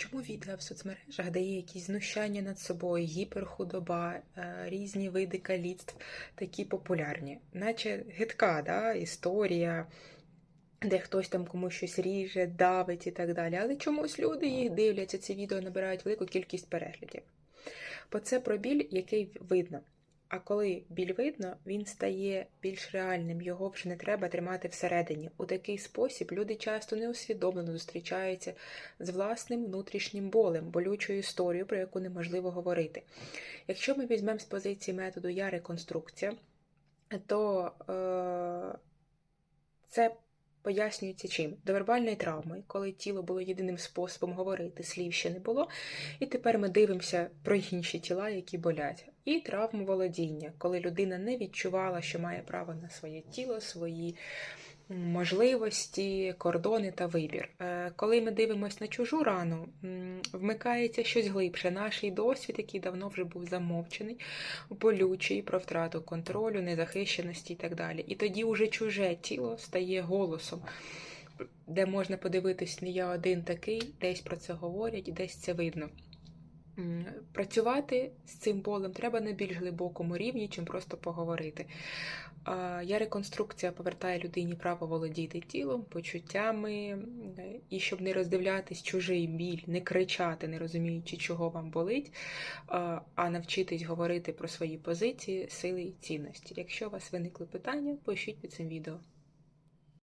Чому відео в соцмережах дає якісь знущання над собою, гіперхудоба, е, різні види каліцтв такі популярні? Наче гидка да, історія, де хтось там комусь щось ріже, давить і так далі. Але чомусь люди їх дивляться, ці відео набирають велику кількість переглядів. Бо це про біль, який видно. А коли біль видно, він стає більш реальним, його вже не треба тримати всередині. У такий спосіб люди часто неусвідомлено зустрічаються з власним внутрішнім болем, болючою історією, про яку неможливо говорити. Якщо ми візьмемо з позиції методу Я реконструкція, то е, це пояснюється чим? Довербальною травмою, коли тіло було єдиним способом говорити, слів ще не було. І тепер ми дивимося про інші тіла, які болять. І травму володіння, коли людина не відчувала, що має право на своє тіло, свої можливості, кордони та вибір. Е, Коли ми дивимося на чужу рану, вмикається щось глибше. Наш досвід, який давно вже був замовчений, болючий про втрату контролю, незахищеності і так далі. І тоді уже чуже тіло стає голосом. Де можна подивитись, не я один такий, десь про це говорять, десь це видно. Працювати з цим болем треба на більш глибокому рівні, чим просто поговорити. Я реконструкція повертає людині право володіти тілом, почуттями, е, і щоб не роздивлятись чужий біль, не кричати, не розуміючи, чого вам болить, а навчитись говорити про свої позиції, сили і цінності. Якщо у вас виникли питання, пишіть під цим відео.